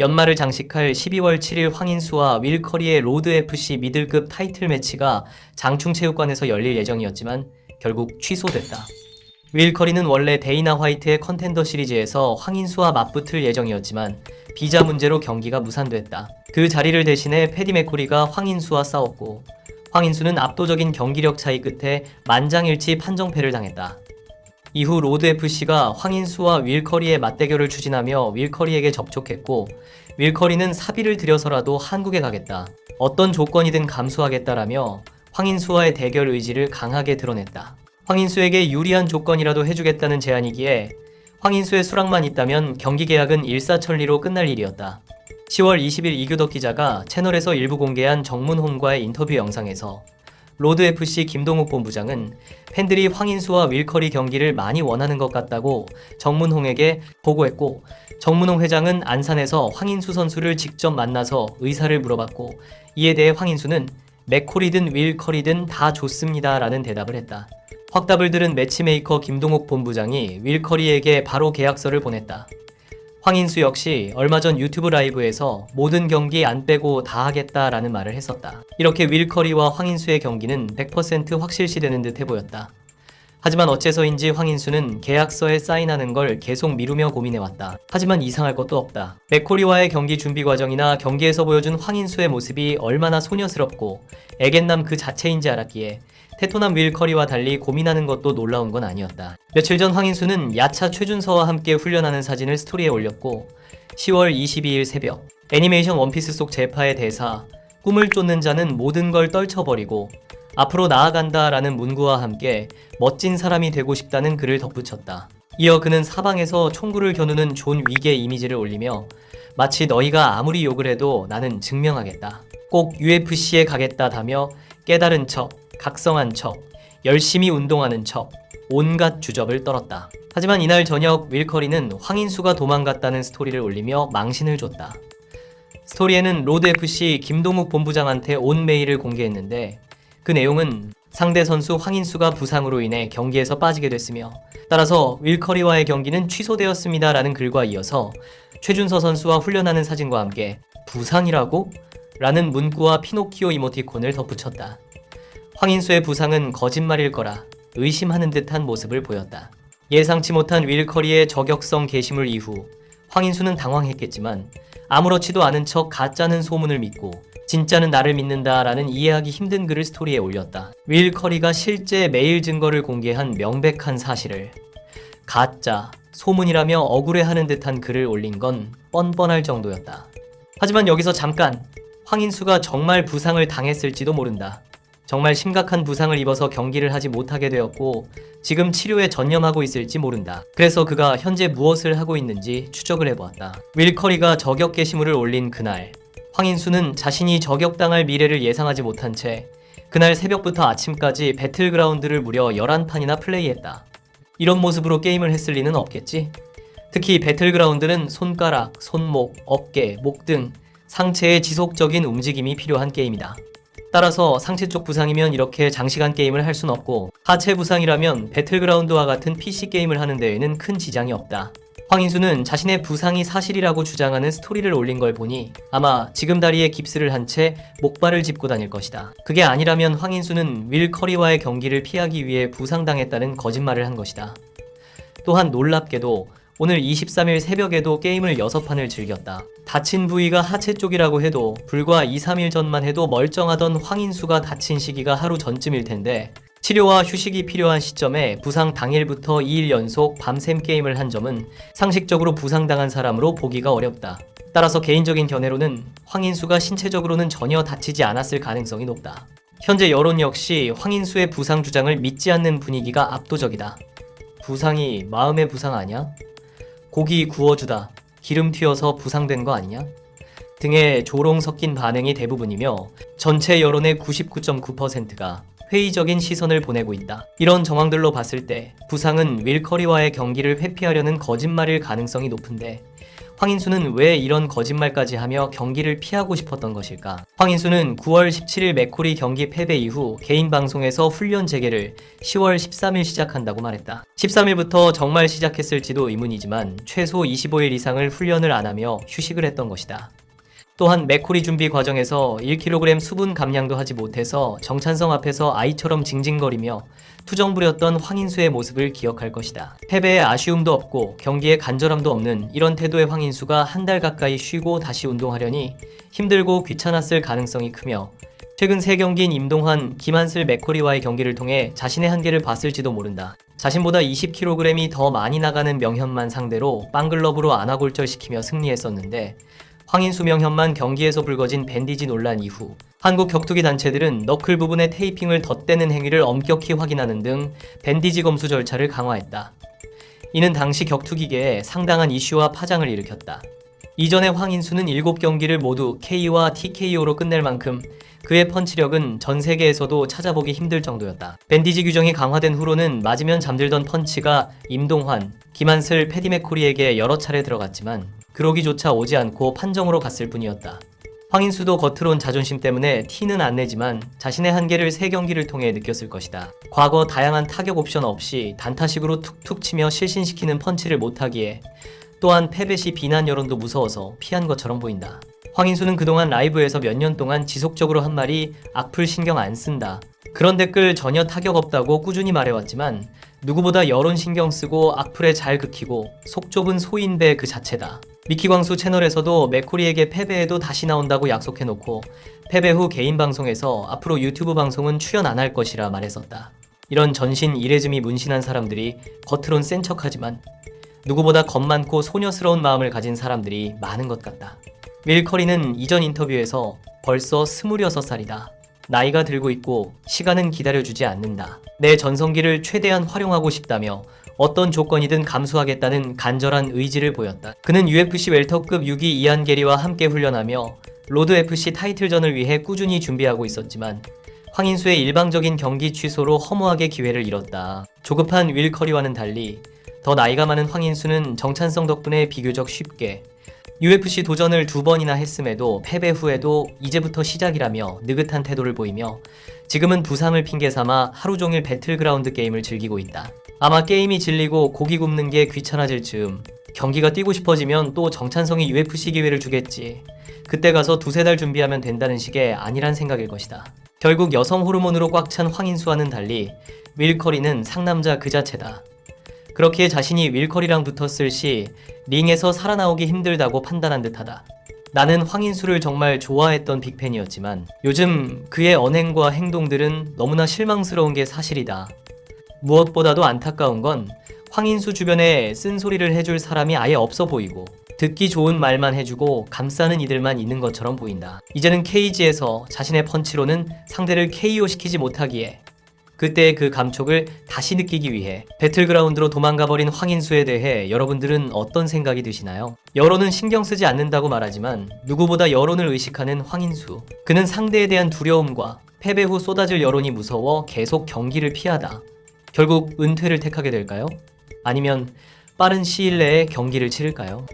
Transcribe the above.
연말을 장식할 12월 7일 황인수와 윌커리의 로드FC 미들급 타이틀 매치가 장충체육관에서 열릴 예정이었지만 결국 취소됐다. 윌커리는 원래 데이나 화이트의 컨텐더 시리즈에서 황인수와 맞붙을 예정이었지만 비자 문제로 경기가 무산됐다. 그 자리를 대신해 패디 맥코리가 황인수와 싸웠고 황인수는 압도적인 경기력 차이 끝에 만장일치 판정패를 당했다. 이후 로드FC가 황인수와 윌커리의 맞대결을 추진하며 윌커리에게 접촉했고 윌커리는 사비를 들여서라도 한국에 가겠다. 어떤 조건이든 감수하겠다라며 황인수와의 대결 의지를 강하게 드러냈다. 황인수에게 유리한 조건이라도 해주겠다는 제안이기에 황인수의 수락만 있다면 경기 계약은 일사천리로 끝날 일이었다. 10월 20일 이규덕 기자가 채널에서 일부 공개한 정문홍과의 인터뷰 영상에서 로드FC 김동욱 본부장은 팬들이 황인수와 윌커리 경기를 많이 원하는 것 같다고 정문홍에게 보고했고 정문홍 회장은 안산에서 황인수 선수를 직접 만나서 의사를 물어봤고 이에 대해 황인수는 맥콜이든 윌커리든 다 좋습니다 라는 대답을 했다. 확답을 들은 매치메이커 김동욱 본부장이 윌커리에게 바로 계약서를 보냈다. 황인수 역시 얼마 전 유튜브 라이브에서 모든 경기 안 빼고 다 하겠다라는 말을 했었다. 이렇게 윌커리와 황인수의 경기는 100% 확실시되는 듯해 보였다. 하지만 어째서인지 황인수는 계약서에 사인하는 걸 계속 미루며 고민해왔다. 하지만 이상할 것도 없다. 맥코리와의 경기 준비 과정이나 경기에서 보여준 황인수의 모습이 얼마나 소녀스럽고 애견남 그 자체인지 알았기에 테토남 윌커리와 달리 고민하는 것도 놀라운 건 아니었다. 며칠 전 황인수는 야차 최준서와 함께 훈련하는 사진을 스토리에 올렸고 10월 22일 새벽 애니메이션 원피스 속 제파의 대사 꿈을 쫓는 자는 모든 걸 떨쳐버리고 앞으로 나아간다 라는 문구와 함께 멋진 사람이 되고 싶다는 글을 덧붙였다. 이어 그는 사방에서 총구를 겨누는 존 윅의 이미지를 올리며 마치 너희가 아무리 욕을 해도 나는 증명하겠다. 꼭 UFC에 가겠다다며 깨달은 척, 각성한 척, 열심히 운동하는 척, 온갖 주접을 떨었다. 하지만 이날 저녁 윌커리는 황인수가 도망갔다는 스토리를 올리며 망신을 줬다. 스토리에는 로드FC 김동욱 본부장한테 온 메일을 공개했는데 그 내용은 상대 선수 황인수가 부상으로 인해 경기에서 빠지게 됐으며 따라서 윌커리와의 경기는 취소되었습니다 라는 글과 이어서 최준서 선수와 훈련하는 사진과 함께 부상이라고? 라는 문구와 피노키오 이모티콘을 덧붙였다. 황인수의 부상은 거짓말일 거라 의심하는 듯한 모습을 보였다. 예상치 못한 윌커리의 저격성 게시물 이후 황인수는 당황했겠지만 아무렇지도 않은 척 가짜는 소문을 믿고 진짜는 나를 믿는다라는 이해하기 힘든 글을 스토리에 올렸다. 윌 커리가 실제 메일 증거를 공개한 명백한 사실을 가짜, 소문이라며 억울해하는 듯한 글을 올린 건 뻔뻔할 정도였다. 하지만 여기서 잠깐 황인수가 정말 부상을 당했을지도 모른다. 정말 심각한 부상을 입어서 경기를 하지 못하게 되었고 지금 치료에 전념하고 있을지 모른다. 그래서 그가 현재 무엇을 하고 있는지 추적을 해보았다. 윌커리가 저격 게시물을 올린 그날 황인수는 자신이 저격당할 미래를 예상하지 못한 채 그날 새벽부터 아침까지 배틀그라운드를 무려 11판이나 플레이했다. 이런 모습으로 게임을 했을 리는 없겠지? 특히 배틀그라운드는 손가락, 손목, 어깨, 목 등 상체의 지속적인 움직임이 필요한 게임이다. 따라서 상체 쪽 부상이면 이렇게 장시간 게임을 할 순 없고 하체 부상이라면 배틀그라운드와 같은 PC 게임을 하는 데에는 큰 지장이 없다. 황인수는 자신의 부상이 사실이라고 주장하는 스토리를 올린 걸 보니 아마 지금 다리에 깁스를 한 채 목발을 짚고 다닐 것이다. 그게 아니라면 황인수는 윌 커리와의 경기를 피하기 위해 부상당했다는 거짓말을 한 것이다. 또한 놀랍게도 오늘 23일 새벽에도 게임을 6판을 즐겼다. 다친 부위가 하체 쪽이라고 해도 불과 2, 3일 전만 해도 멀쩡하던 황인수가 다친 시기가 하루 전쯤일 텐데 치료와 휴식이 필요한 시점에 부상 당일부터 2일 연속 밤샘 게임을 한 점은 상식적으로 부상당한 사람으로 보기가 어렵다. 따라서 개인적인 견해로는 황인수가 신체적으로는 전혀 다치지 않았을 가능성이 높다. 현재 여론 역시 황인수의 부상 주장을 믿지 않는 분위기가 압도적이다. 부상이 마음의 부상 아니야? 고기 구워주다 기름 튀어서 부상된 거 아니냐? 등의 조롱 섞인 반응이 대부분이며 전체 여론의 99.9%가 회의적인 시선을 보내고 있다. 이런 정황들로 봤을 때 부상은 윌커리와의 경기를 회피하려는 거짓말일 가능성이 높은데 황인수는 왜 이런 거짓말까지 하며 경기를 피하고 싶었던 것일까? 황인수는 9월 17일 맥코리 경기 패배 이후 개인 방송에서 훈련 재개를 10월 13일 시작한다고 말했다. 13일부터 정말 시작했을지도 의문이지만 최소 25일 이상을 훈련을 안 하며 휴식을 했던 것이다. 또한 맥코리 준비 과정에서 1kg 수분 감량도 하지 못해서 정찬성 앞에서 아이처럼 징징거리며 투정 부렸던 황인수의 모습을 기억할 것이다. 패배에 아쉬움도 없고 경기에 간절함도 없는 이런 태도의 황인수가 한 달 가까이 쉬고 다시 운동하려니 힘들고 귀찮았을 가능성이 크며 최근 세 경기인 임동환, 김한슬 맥코리와의 경기를 통해 자신의 한계를 봤을지도 모른다. 자신보다 20kg이 더 많이 나가는 명현만 상대로 빵글러브로 안아골절시키며 승리했었는데 황인수 명현만 경기에서 불거진 밴디지 논란 이후 한국 격투기 단체들은 너클 부분의 테이핑을 덧대는 행위를 엄격히 확인하는 등 밴디지 검수 절차를 강화했다. 이는 당시 격투기계에 상당한 이슈와 파장을 일으켰다. 이전에 황인수는 7경기를 모두 K와 TKO로 끝낼 만큼 그의 펀치력은 전 세계에서도 찾아보기 힘들 정도였다. 밴디지 규정이 강화된 후로는 맞으면 잠들던 펀치가 임동환, 김한슬, 패디 맥코리에게 여러 차례 들어갔지만 그러기조차 오지 않고 판정으로 갔을 뿐이었다. 황인수도 겉으론 자존심 때문에 티는 안 내지만 자신의 한계를 세 경기를 통해 느꼈을 것이다. 과거 다양한 타격 옵션 없이 단타식으로 툭툭 치며 실신시키는 펀치를 못하기에 또한 패배 시 비난 여론도 무서워서 피한 것처럼 보인다. 황인수는 그동안 라이브에서 몇 년 동안 지속적으로 한 말이 악플 신경 안 쓴다. 그런 댓글 전혀 타격 없다고 꾸준히 말해왔지만 누구보다 여론 신경 쓰고 악플에 잘 극히고 속 좁은 소인배 그 자체다. 미키광수 채널에서도 맥코리에게 패배해도 다시 나온다고 약속해놓고 패배 후 개인 방송에서 앞으로 유튜브 방송은 출연 안 할 것이라 말했었다. 이런 전신 이레즘이 문신한 사람들이 겉으론 센 척하지만 누구보다 겁 많고 소녀스러운 마음을 가진 사람들이 많은 것 같다. 윌 커리는 이전 인터뷰에서 벌써 26살이다. 나이가 들고 있고 시간은 기다려주지 않는다. 내 전성기를 최대한 활용하고 싶다며 어떤 조건이든 감수하겠다는 간절한 의지를 보였다. 그는 UFC 웰터급 6위 이안 게리와 함께 훈련하며 로드 FC 타이틀전을 위해 꾸준히 준비하고 있었지만 황인수의 일방적인 경기 취소로 허무하게 기회를 잃었다. 조급한 윌 커리와는 달리 더 나이가 많은 황인수는 정찬성 덕분에 비교적 쉽게 UFC 도전을 두 번이나 했음에도 패배 후에도 이제부터 시작이라며 느긋한 태도를 보이며 지금은 부상을 핑계 삼아 하루 종일 배틀그라운드 게임을 즐기고 있다. 아마 게임이 질리고 고기 굽는 게 귀찮아질 즈음 경기가 뛰고 싶어지면 또 정찬성이 UFC 기회를 주겠지. 그때 가서 두세 달 준비하면 된다는 식의 아니란 생각일 것이다. 결국 여성 호르몬으로 꽉 찬 황인수와는 달리 윌커리는 상남자 그 자체다. 그렇기에 자신이 윌커리랑 붙었을 시 링에서 살아나오기 힘들다고 판단한 듯하다. 나는 황인수를 정말 좋아했던 빅팬이었지만 요즘 그의 언행과 행동들은 너무나 실망스러운 게 사실이다. 무엇보다도 안타까운 건 황인수 주변에 쓴소리를 해줄 사람이 아예 없어 보이고 듣기 좋은 말만 해주고 감싸는 이들만 있는 것처럼 보인다. 이제는 케이지에서 자신의 펀치로는 상대를 KO 시키지 못하기에 그때의 그 감촉을 다시 느끼기 위해 배틀그라운드로 도망가버린 황인수에 대해 여러분들은 어떤 생각이 드시나요? 여론은 신경 쓰지 않는다고 말하지만 누구보다 여론을 의식하는 황인수. 그는 상대에 대한 두려움과 패배 후 쏟아질 여론이 무서워 계속 경기를 피하다. 결국 은퇴를 택하게 될까요? 아니면 빠른 시일 내에 경기를 치를까요?